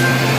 Thank you.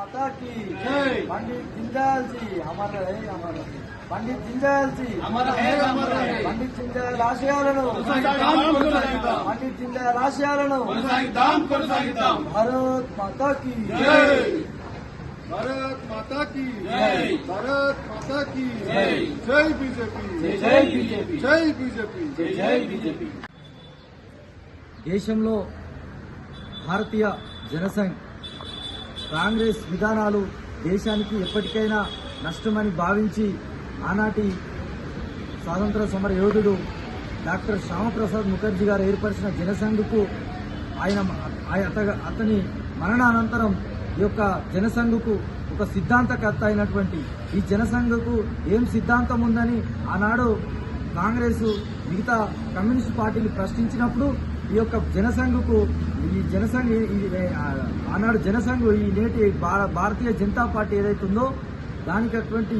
माता की जय। पंडित दीनदयाल जी अमर रहे अमर रहे పండిత్ దింజాయల్ జీ అమర హే అమర హే పండిత్ దింజాయల్ ఆశయాలను కొనసాగిద్దాం కొనసాగిద్దాం పండిత్ దింజాయల్ ఆశయాలను కొనసాగిద్దాం కొనసాగిద్దాం భారత్ మాతా की జై भारत माता की जय। भारत माता की जय। जय बीजेपी జై బీజేపీ जय बीजेपी జై బీజేపీ దేశంలో భారతీయ జనసంఘ్ కాంగ్రెస్ విధానాలు దేశానికి ఎప్పటికైనా నష్టమని భావించి ఆనాటి స్వాతంత్ర సమర యోధుడు డాక్టర్ శ్యామప్రసాద్ ముఖర్జీ గారు ఏర్పరిచిన జనసంఘకు ఆయన ఆయ- అత- అతని మరణానంతరం ఈ యొక్క జనసంఘకు ఒక సిద్ధాంతకర్త అయినటువంటి ఈ జనసంఘకు ఏం సిద్ధాంతం ఉందని ఆనాడు కాంగ్రెస్ మిగతా కమ్యూనిస్ట్ పార్టీలు ప్రశ్నించినప్పుడు ఈ యొక్క జనసంఘకు ఈ జనసంఘ ఈ- ఆనాడు జనసంఘ్ ఈ నేటి భారతీయ జనతా పార్టీ ఏదైతే ఉందో దానికి అటువంటి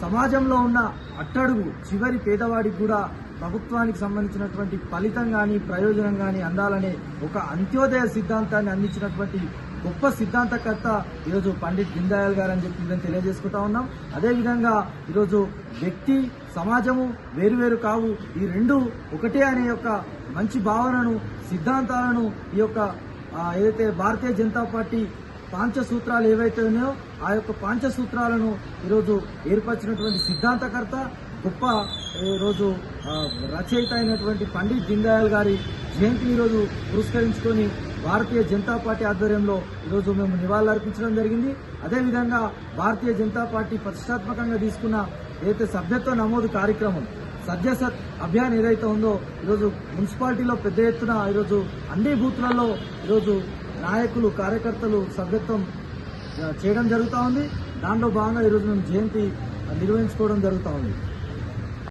సమాజంలో ఉన్న అట్టడుగు చివరి పేదవాడికి కూడా ప్రభుత్వానికి సంబంధించినటువంటి ఫలితం కానీ ప్రయోజనం కానీ అందాలనే ఒక అంత్యోదయ సిద్ధాంతాన్ని అందించినటువంటి గొప్ప సిద్ధాంతకర్త ఈరోజు పండిట్ దీన్ దయాళ్ గారు అని చెప్పి మేము తెలియజేసుకుంటా ఉన్నాం. అదేవిధంగా ఈరోజు వ్యక్తి సమాజము వేరువేరు కావు. ఈ రెండు ఒకటే అనే యొక్క మంచి భావనను సిద్ధాంతాలను ఈ యొక్క ఏదైతే భారతీయ జనతా పార్టీ పాంచసూత్రాలు ఏవైతే ఉన్నాయో ఆ యొక్క పాంచసూత్రాలను ఈరోజు ఏర్పరిచినటువంటి సిద్ధాంతకర్త గొప్ప ఈరోజు రచయిత అయినటువంటి పండిట్ దీన్ గారి జయంతిని ఈరోజు పురస్కరించుకొని భారతీయ జనతా పార్టీ ఆధ్వర్యంలో ఈరోజు మేము నివాళులర్పించడం జరిగింది. అదేవిధంగా భారతీయ జనతా పార్టీ ప్రతిష్టాత్మకంగా తీసుకున్న ఏదైతే సభ్యత్వ నమోదు కార్యక్రమం సత్యసత్ అభియాన్ ఏదైతే ఉందో ఈరోజు మున్సిపాలిటీలో పెద్ద ఎత్తున ఈరోజు అన్ని బూత్లలో ఈరోజు నాయకులు కార్యకర్తలు సభ్యత్వం చేయడం జరుగుతూ ఉంది. దాంట్లో భాగంగా ఈరోజు మేము జయంతి నిర్వహించుకోవడం జరుగుతూ ఉంది.